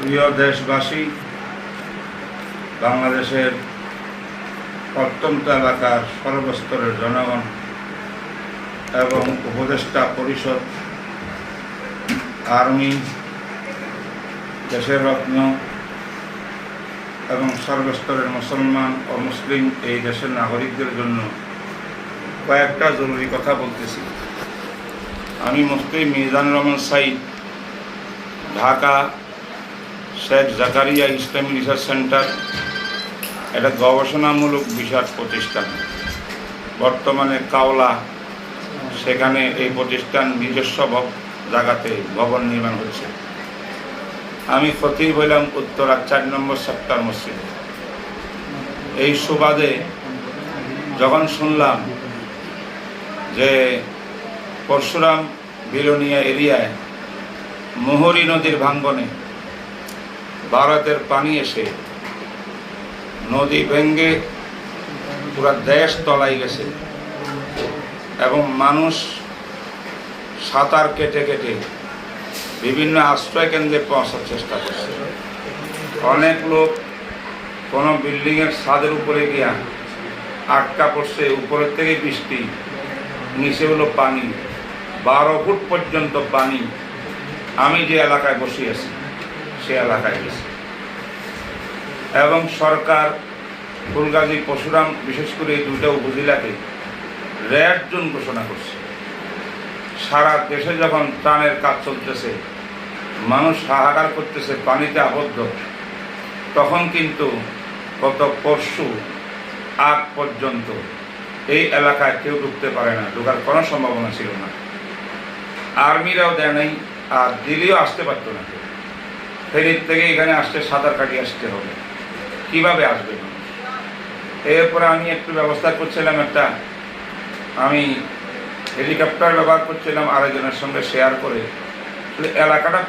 প্রিয় দেশবাসী, বাংলাদেশের প্রত্যন্ত এলাকার সর্বস্তরের জনগণ এবং উপদেষ্টা পরিষদ, আর্মি, দেশের রত্ন এবং সর্বস্তরের মুসলমান ও মুসলিম এই দেশের নাগরিকদের জন্য কয়েকটা জরুরি কথা বলতেছি। আমি মুফতি মিজানুর রহমান সাইদ ঢাকা শেখ জাকারিয়া ইসলামী রিসার্চ সেন্টার, এটা গবেষণামূলক বিষয় প্রতিষ্ঠান। বর্তমানে কাওলা, সেখানে এই প্রতিষ্ঠান নিজস্ব জায়গাতে ভবন নির্মাণ হচ্ছে। আমি খতিব হইলাম উত্তরা চার নম্বর সেক্টর মসজিদ। এই সুবাদে যখন শুনলাম যে পরশুরাম বিলোনিয়া এরিয়ায় মোহরী নদীর ভাঙ্গনে ভারতের পানি এসে নদী ভেঙ্গে পুরা দেশ তলাই গেছে এবং মানুষ সাঁতার কেটে কেটে বিভিন্ন আশ্রয় কেন্দ্রে পৌঁছার চেষ্টা করছে। অনেক লোক কোনো বিল্ডিংয়ের ছাদের উপরে গিয়া আটকা পড়ছে, উপরের থেকে বৃষ্টি, নিচে হলো পানি। বারো ফুট পর্যন্ত পানি আমি যে এলাকায় বসে আছি, সে এলাকায় গেছি। এবং সরকার, ফুলগাজী পশুরাম, বিশেষ করে এই দুইটা উপজেলাকে রেড জোন ঘোষণা করছে। সারা দেশে যখন ত্রাণের কাজ চলতেছে, মানুষ হাহাকার করতেছে, পানিতে আবদ্ধ, তখন কিন্তু গত পরশু আগ পর্যন্ত এই এলাকায় কেউ ঢুকতে পারে না, ঢোকার কোনো সম্ভাবনা ছিল না। আর্মিরাও দেয় নাই, আর দিল্লিও আসতে পারতো না ফেরির থেকে এখানে আসতে সাঁতার কাটিয়ে আসতে হবে। কীভাবে আসবে এরপরে আমি একটু ব্যবস্থা করছিলাম একটা, আমি হেলিকপ্টার ব্যবহার করছিলাম আরেকজনের সঙ্গে শেয়ার করে। এলাকাটা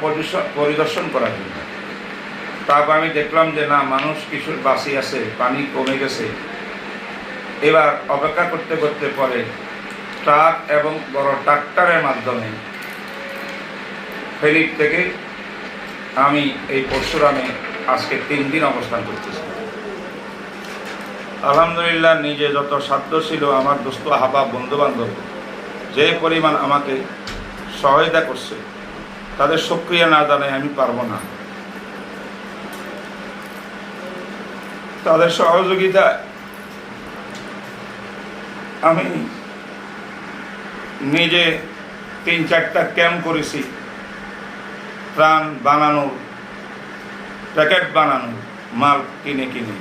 পরিদর্শন করার জন্য। তারপর আমি দেখলাম যে না, মানুষ কিছু বাসি আছে, পানি কমে গেছে। এবার অপেক্ষা করতে করতে পরে ট্রাক এবং বড় ট্রাক্টরের মাধ্যমে ফেরির থেকে আমি এই পরশুরামে আজকে তিন দিন অবস্থান করতেছি। আলহামদুলিল্লাহ নিজে যত সাধ্য ছিল আমার দোস্ত হাবা বন্ধু বান্ধব যে পরিমাণ আমাকে সহায়তা করছে, তাদের সক্রিয় না জানাই আমি পারব না। তাদের সহযোগিতা আমি নিজে তিন চারটা ক্যাম্প করেছি। ত্রাণ বানানোর প্যাকেট বানানো, মাল কিনে কিনে।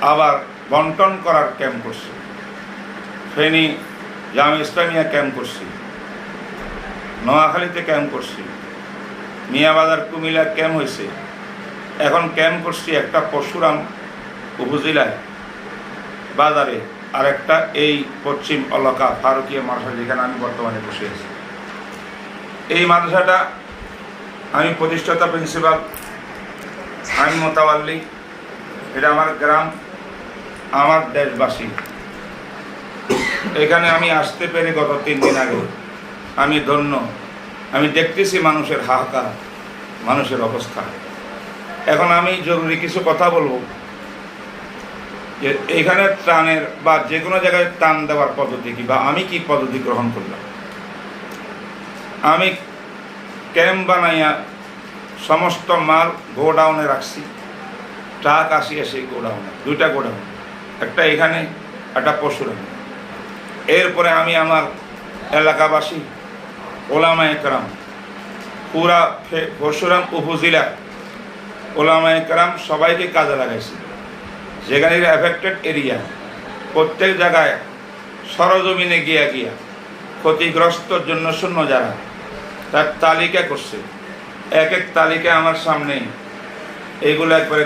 আবার বন্টন করার ক্যাম্প করছি। ফেনী জামে ইসলামিয়া ক্যাম্প করছি। নোয়াখালীতে ক্যাম্প করছি। মিয়াবাজার, কুমিল্লা ক্যাম্প হয়েছে। এখন ক্যাম্প করছি একটা পরশুরাম উপজেলায়। বাজারে আর একটা এই পশ্চিম এলাকা, ফারুকিয়া মাদ্রাসা, যেখানে আমি বর্তমানে বসে আছি। এই মাদ্রাসাটা আমি প্রতিষ্ঠাতা প্রিন্সিপাল আমি মোতাবাল্লি। এটা আমার গ্রাম, আমার দেশবাসী। এখানে আমি আসতে পেরে গত তিন দিন আগে আমি ধন্য। আমি দেখতেছি মানুষের হাহাকার, মানুষের অবস্থা। এখন আমি জরুরি কিছু কথা বলব। যে এখানে ত্রাণের বা যে কোনো জায়গায় ত্রাণ দেওয়ার পদ্ধতি কি, বা আমি কি পদ্ধতি গ্রহণ করলাম? আমি ক্যাম্প বানাইয়া সমস্ত মাল গোডাউনে রাখছি ট্রাক আসি আসি গোডাউনে, দুইটা গোডাউন, একটা এখানে, একটা পশুরামে এরপরে আমি আমার এলাকাবাসী, ওলামা একরাম, পুরা পরশুরাম উপজেলা ওলামা একরাম সবাইকে কাজে লাগাইছি। যেখানে এফেক্টেড এরিয়া প্রত্যেক জায়গায় সরজমিনে গিয়া গিয়া ক্ষতিগ্রস্তর জন্য শূন্য যারা তার তালিকা করছে। এক এক তালিকা আমার সামনে। এইগুলো একবারে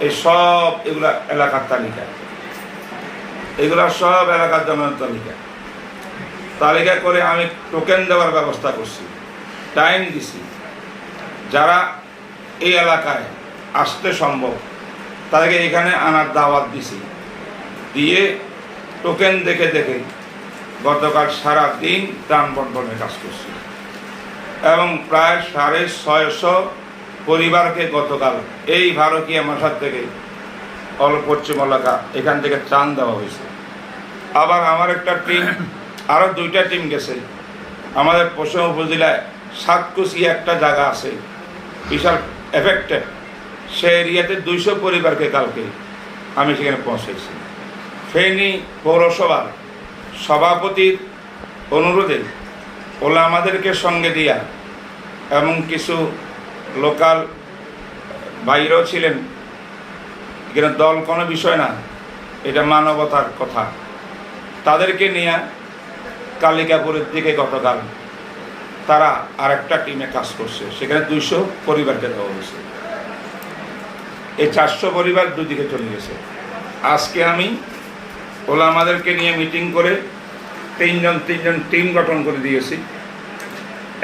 এই সব এগুলা এলাকার তালিকা। এগুলা সব এলাকার জনের তালিকা। তালিকা করে আমি টোকেন দেওয়ার ব্যবস্থা করছি। টাইম দিছি। যারা এই এলাকায় আসতে সম্ভব, তাদেরকে এখানে আনার দাওয়াত দিছি। দিয়ে টোকেন দেখে দেখে গতকাল সারা দিন ত্রাণ বন্টনের কাজ করছি। এবং প্রায় সাড়ে ছয়শো পরিবারকে গতকাল এই ভারতীয় মাসার থেকে অল পশ্চিম এলাকা এখান থেকে ত্রাণ দেওয়া হয়েছে। আবার আমার একটা টিম আরও দুইটা টিম গেছে। আমাদের পশ্চিম উপজেলায় সাতকুচি একটা জায়গা আছে, বিশাল এফেক্টেড। সে এরিয়াতে দুইশো পরিবারকে কালকে আমি সেখানে পৌঁছেছি। ফেনী পৌরসভার সভাপতির অনুরোধে ওলা আমাদেরকে সঙ্গে দিয়া। এবং কিছু লোকাল বাইরেও ছিলেন। এখানে দল কোনো বিষয় না, এটা মানবতার কথা। তাদেরকে নিয়ে কালিকাপুরের দিকে গতকাল তারা আরেকটা টিমে কাজ করছে। সেখানে দুইশো পরিবারকে দেওয়া হয়েছে। এই চারশো পরিবার দুদিকে চলে গেছে। আজকে আমি ওলা আমাদেরকে নিয়ে মিটিং করে তিনজন তিনজন টিম গঠন করে দিয়েছি।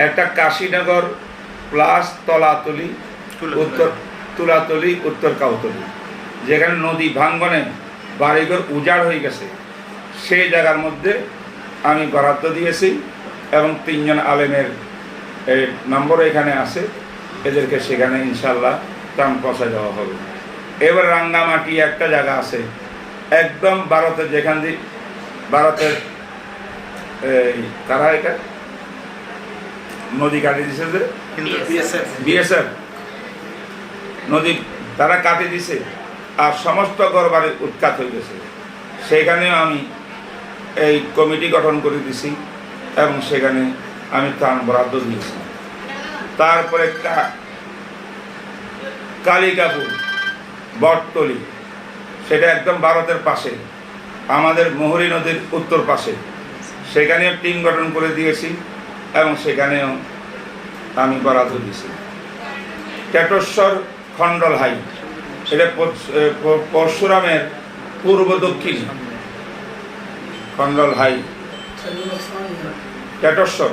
একটা কাশীনগর প্লাস তলাতলি উত্তর তুলাতলি উত্তর কাউতলি। যেখানে নদী ভাঙ্গনে বাড়িঘর উজাড় হয়ে গেছে সেই জায়গার মধ্যে আমি বরাদ্দ দিয়েছি এবং তিনজন আলেমের নম্বর এখানে আছে। এদেরকে সেখানে ইনশাল্লাহ ত্রাণ পৌঁছে দেওয়া হবে। এবার রাঙ্গামাটি একটা জায়গা আছে। একদম ভারতের যেখান দিয়ে ভারতের এই কারা এটা নদী কাটি দিছে যে? বিএসএফ নদী তারা কাটে দিছে আর সমস্ত ঘরবাড়ি উৎখাত হয়ে গেছে। সেখানেও আমি এই কমিটি গঠন করে দিছি এবং সেখানে আমি ত্রাণ বরাদ্দ দিয়েছি। তারপরে কালিকাপুর বটতলি সেটা একদম ভারতের পাশে। আমাদের মোহরী নদীর উত্তর পাশে। সেখানেও টিম গঠন করে দিয়েছি এবং সেখানেও আমি বরাদ্দ দিয়েছি। টেটস্বর খণ্ডল হাই, এটা পরশুরামের পূর্ব দক্ষিণ খণ্ডল হাই। টেটস্বর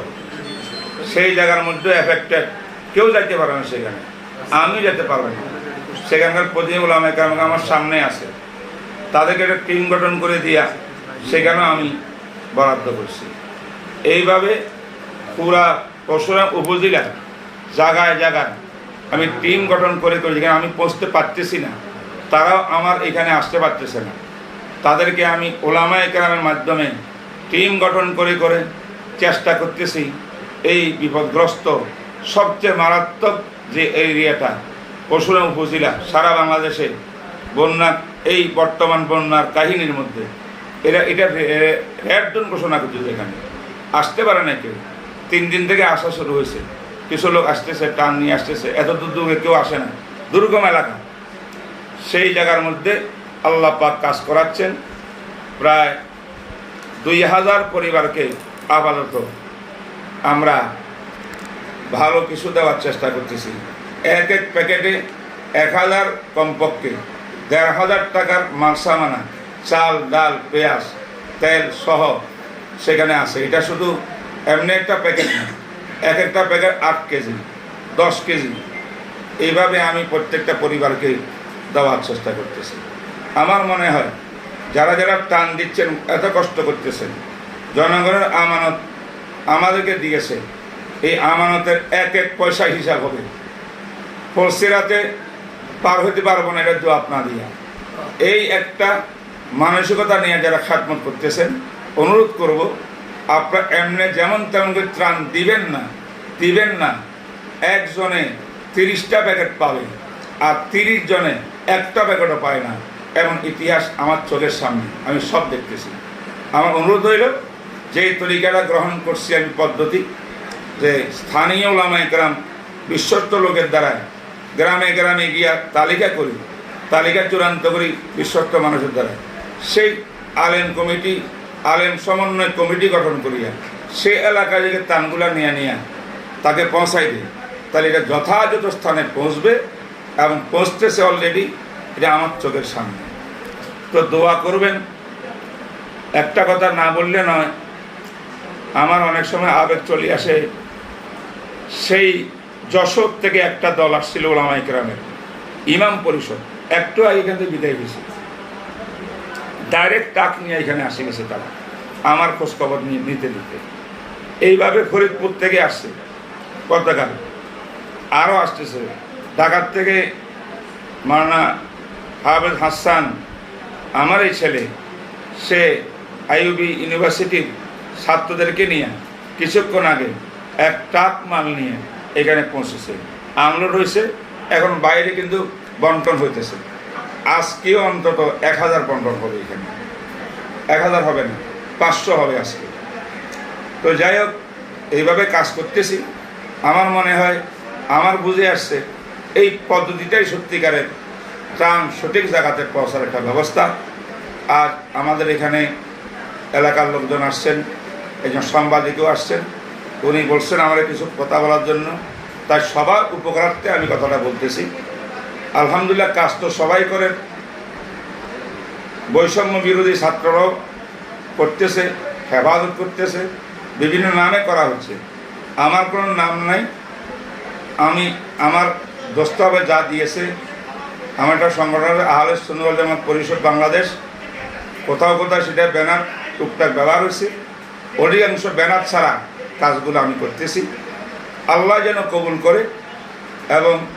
সেই জায়গার মধ্যে এফেক্টেড কেউ যাইতে পারে না সেখানে। আমি যেতে পারব না। সেখানকার প্রতিনিধি আমাকে আমার সামনে আছে। তাদেরকে একটা টিম গঠন করে দিয়া সেখানেও আমি বরাদ্দ করছি। এইভাবে পুরা পরশুরাম উপজেলা জায়গায় জায়গায় আমি টিম গঠন করে করে যেখানে আমি পৌঁছতে পারতেছি না, তারাও আমার এখানে আসতে পারতেছে না। তাদেরকে আমি ওলামা একরামের মাধ্যমে টিম গঠন করে করে চেষ্টা করতেছি এই বিপদগ্রস্ত, সবচেয়ে মারাত্মক যে এরিয়াটা পরশুরাম উপজেলা, সারা বাংলাদেশে বন্যা এই বর্তমান বন্যার কাহিনীর মধ্যে। এটা রে- রেড জোন ঘোষণা করছে এখানে আসতে পারে না কেউ। তিন দিন থেকে আসা শুরু হয়েছে। কিছু লোক আসতেছে, টান নিয়ে আসতেছে। এত দূর দূরে কেউ আসে না। দুর্গম এলাকা। সেই জায়গার মধ্যে আল্লাহ পাক কাজ করাচ্ছেন। প্রায় দুই হাজার পরিবারকে আপাতত আমরা ভালো কিছু দেওয়ার চেষ্টা করতেছি। এক এক প্যাকেটে এক হাজার কমপক্ষে দেড় হাজার টাকার মালসামানা চাল, ডাল, পেঁয়াজ, তেল সহ সেখানে আছে। এটা শুধু এমনি একটা প্যাকেট না, এক একটা প্যাকেট আট কেজি, দশ কেজি। এইভাবে আমি প্রত্যেকটা পরিবারকে দেওয়ার চেষ্টা করতেছি। আমার মনে হয়, যারা যারা টান দিচ্ছেন, এত কষ্ট করতেছেন, জনগণের আমানত আমাদেরকে দিয়েছে, এই আমানতের এক এক পয়সা হিসাব হবে। ফলসিরাতে পার হতে পারব না, এটা তো আপনা দিয়া। এই একটা মানসিকতা নিয়ে যারা খাতমত করতেছেন, অনুরোধ করব, আপনার এমনি যেমন তেমন করে ত্রাণ দিবেন না দিবেন না। একজনে তিরিশটা প্যাকেট পাবে, আর তিরিশ জনে একটা প্যাকেটও পায় না। এমন ইতিহাস আমার চোখের সামনে, আমি সব দেখতেছি। আমার অনুরোধ হইল যে তরিকাটা গ্রহণ করছি আমি পদ্ধতি, যে স্থানীয় ওলামা একরাম বিশ্বস্ত লোকের দ্বারায় গ্রামে গ্রামে গিয়া তালিকা করি, তালিকা চূড়ান্ত করি বিশ্বস্ত মানুষের দ্বারা সেই আলেম কমিটি, আলেম সমন্বয় কমিটি গঠন করিয়া, সে এলাকায় যে তানগুলা নিয়ে নিয়া তাকে পৌঁছাই দিই তাহলে এটা যথাযথ স্থানে পৌঁছবে এবং পৌঁছতেছে অলরেডি এটা আমার চোখের সামনে। তো দোয়া করবেন, একটা কথা না বললে নয়, আমার অনেক সময় আবেগ চলে আসে, সেই যশোর থেকে একটা দল আসছিল ওলামা ইকরামের ইমাম পরিষদ, একটু আগে এখান থেকে বিদায় হয়েছে। ডাইরেক্ট টাক নিয়ে এখানে আসে গেছে তারা। আমার খোঁজখবর নিয়ে নিতে নিতে। এইভাবে ফরিদপুর থেকে আসছে। গতকাল আরও আসতেছে। ঢাকার থেকে মাওলানা হাফেজ হাসান, আমার এই ছেলে, সে আইউবি ইউনিভার্সিটির ছাত্রদেরকে নিয়ে কিছুক্ষণ আগে এক ট্রাক মাল নিয়ে এখানে পৌঁছেছে। আনলোড হয়েছে। এখন বাইরে কিন্তু বন্টন হইতেছে। আজকেও অন্তত এক হাজার বন্টন হবে এখানে। এক হাজার হবে না, পাঁচশো হবে আজকে। তো যাই হোক, এইভাবে কাজ করতেছি। আমার মনে হয়, আমার বুঝে আসছে, এই পদ্ধতিটাই সত্যিকারের ত্রাণ সঠিক জায়গাতে পৌঁছার একটা ব্যবস্থা। আর আমাদের এখানে এলাকার লোকজন আসছেন, একজন সাংবাদিকও আসছেন। উনি বলছেন আমার কিছু কথা বলার জন্য। তাই সবার উপকারার্থে আমি কথাটা বলতেছি। আলহামদুলিল্লাহ কাজ তো সবাই করেন বৈষম্য বিরোধী ছাত্ররাও করতেছে, হেফাজত করতেছে, বিভিন্ন নামে করা হচ্ছে। আমার কোনো নাম নাই। আমি, আমার দস্তাবে যা দিয়েছে, আমার একটা সংগঠন আহলে সুন্দর জামাত পরিষদ বাংলাদেশ। কোথাও কোথাও সেটা ব্যানার, টুকটাক ব্যবহার হয়েছে। অধিকাংশ ব্যানার ছাড়া কাজগুলো আমি করতেছি। আল্লাহ যেন কবুল করে এবং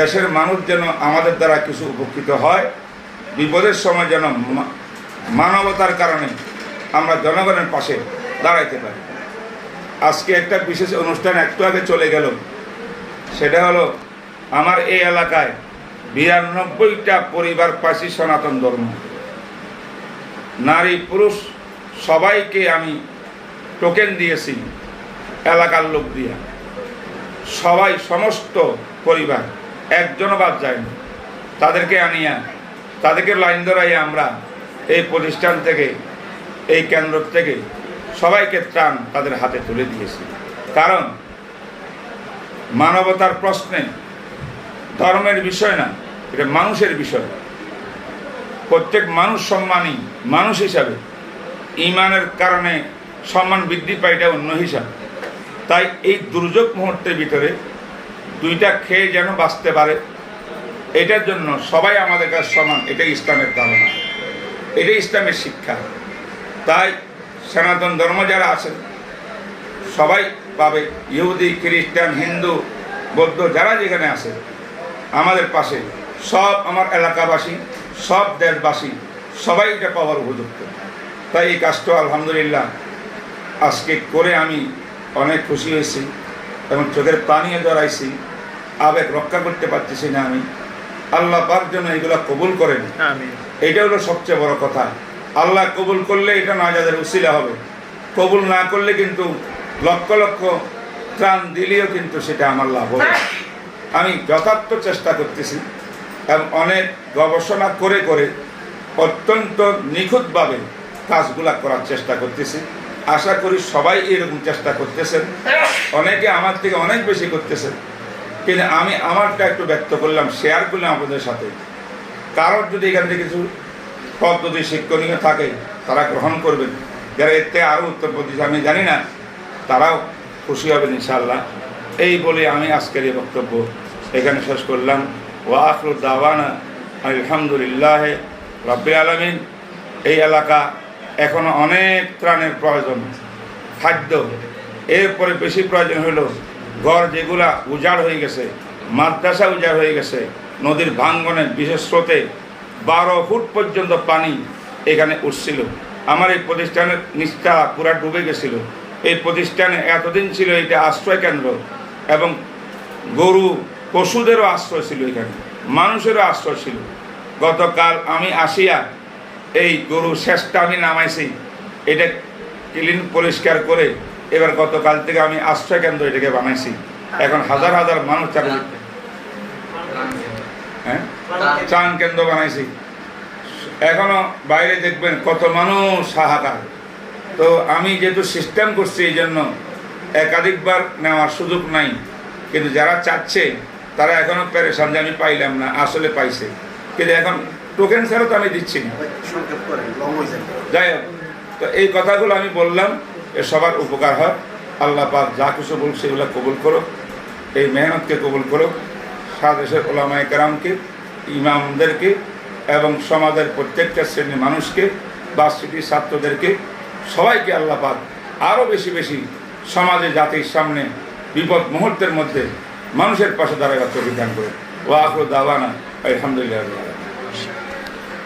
দেশের মানুষ যেন আমাদের দ্বারা কিছু উপকৃত হয়, বিপদের সময় যেন মানবতার কারণে আমরা জনগণের পাশে দাঁড়াইতে পারি। আজকে একটা বিশেষ অনুষ্ঠান একটু আগে চলে গেল। সেটা হলো আমার এই এলাকায় বিরানব্বইটা পরিবার পাশি সনাতন ধর্ম। নারী, পুরুষ সবাইকে আমি টোকেন দিয়েছি এলাকার লোক দিয়া। সবাই সমস্ত পরিবার। একজনও বাদ যায়নি। তাদেরকে আনিয়া, তাদেরকে লাইন ধরাই আমরা এই প্রতিষ্ঠান থেকে, এই কেন্দ্র থেকে সবাইকে ত্রাণ তাদের হাতে তুলে দিয়েছি। কারণ মানবতার প্রশ্নে ধর্মের বিষয় না, এটা মানুষের বিষয়। প্রত্যেক মানুষ সম্মানী মানুষ হিসাবে ইমানের কারণে সম্মান বৃদ্ধি পায় এটা অন্য হিসাব। তাই এই দুর্যোগ মুহূর্তের ভিতরে দুইটা খেয়ে যেন বাঁচতে পারে, এটার জন্য সবাই আমাদের কাছে সমান এটা ইসলামের ধারণা। এটা ইসলামের শিক্ষা। তাই সনাতন ধর্ম যারা আছেন, সবাই পাবে, ইহুদি, খ্রিস্টান, হিন্দু, বৌদ্ধ, যারা যেখানে আছে, আমাদের পাশে, সব আমার এলাকাবাসী, সব দেশবাসী, সবাই এটা পাওয়ার উপযুক্ত। তাই এই কাজটা আলহামদুলিল্লাহ আজকে করে আমি অনেক খুশি হয়েছি এবং চোখের পানিও জড়াইছি। আবেগ রক্ষা করতে পারতেছি না আমি। আল্লাহ পাক যেন এগুলো কবুল করেন। এটা হলো সবচেয়ে বড় কথা। আল্লাহ কবুল করলে এটা নাজাদের উসিলা হবে। কবুল না করলে কিন্তু লক্ষ লক্ষ ত্রাণ দিলেও কিন্তু সেটা আমার লাভ হবে আমি যথার্থ চেষ্টা করতেছি এবং অনেক গবেষণা করে করে অত্যন্ত নিখুঁতভাবে কাজগুলা করার চেষ্টা করতেছি। আশা করি সবাই এরকম চেষ্টা করতেছেন। অনেকে আমার থেকে অনেক বেশি করতেছেন। কিন্তু আমি আমারটা একটু ব্যক্ত করলাম শেয়ার করলাম আপনাদের সাথে। কারোর যদি এখান থেকে কিছু পদ্ধতি শিক্ষণীয় থাকে, তারা গ্রহণ করবেন। যারা থেকে আরও উত্তর প্রদেশ আমি জানি না, তারাও খুশি হবেন ইনশাল্লাহ এই বলে আমি আজকের এই বক্তব্য এখানে শেষ করলাম। ও আখরু দাওয়ানা আলহামদুলিল্লাহ রব্বি আলমিন। এই এলাকা এখনও অনেক ত্রাণের প্রয়োজন, খাদ্য। এরপরে বেশি প্রয়োজন হলো ঘর যেগুলা উজাড় হয়ে গেছে, মাদ্রাসা উজাড় হয়ে গেছে, নদীর ভাঙ্গনে বিশেষ স্রোতে বারো ফুট পর্যন্ত পানি এখানে উঠছিল। আমার এই প্রতিষ্ঠানের নিচটা পুরা ডুবে গেছিল। এই প্রতিষ্ঠানে এতদিন ছিল এটা আশ্রয় কেন্দ্র এবং গরু পশুদেরও আশ্রয় ছিল এখানে, মানুষেরও আশ্রয় ছিল। গতকাল আমি আসিয়া এই গরু শেষটা আমি নামাইছি, এটা ক্লিন পরিষ্কার করে এবার গতকাল থেকে আমি আশ্রয় কেন্দ্র এটাকে বানাইছি। এখন হাজার হাজার মানুষ চারিদিকে হ্যাঁ? চান কেন্দ্র বানাইছি। এখনও বাইরে দেখবেন কত মানুষ হাহাকার। তো আমি যেহেতু সিস্টেম করছি এই জন্য একাধিকবার নেওয়ার সুযোগ নাই। কিন্তু যারা চাচ্ছে তারা এখনও পেরেশান যে আমি পাইলাম না আসলে পাইছে। কিন্তু এখন টোকেন ছাড়া তো আমি দিচ্ছি না। হয়ে যাই হোক তো এই কথাগুলো আমি বললাম। এ সবার উপকার হয়। আল্লাহ পাক যা কিছু বল সেগুলো কবুল করো এই মেহনতকে কবুল করো দেশের ওলামায় কেরামকে, ইমামদেরকে এবং সমাজের প্রত্যেকটা শ্রেণির মানুষকে বাসিটি ছাত্রদেরকে, সবাইকে আল্লাহ পাক আরও বেশি বেশি সমাজে, জাতির সামনে বিপদ মুহূর্তের মধ্যে মানুষের পাশে দাঁড়াবার তৈরি দান করে ও আখরো দাওয়ানা। আলহামদুলিল্লাহ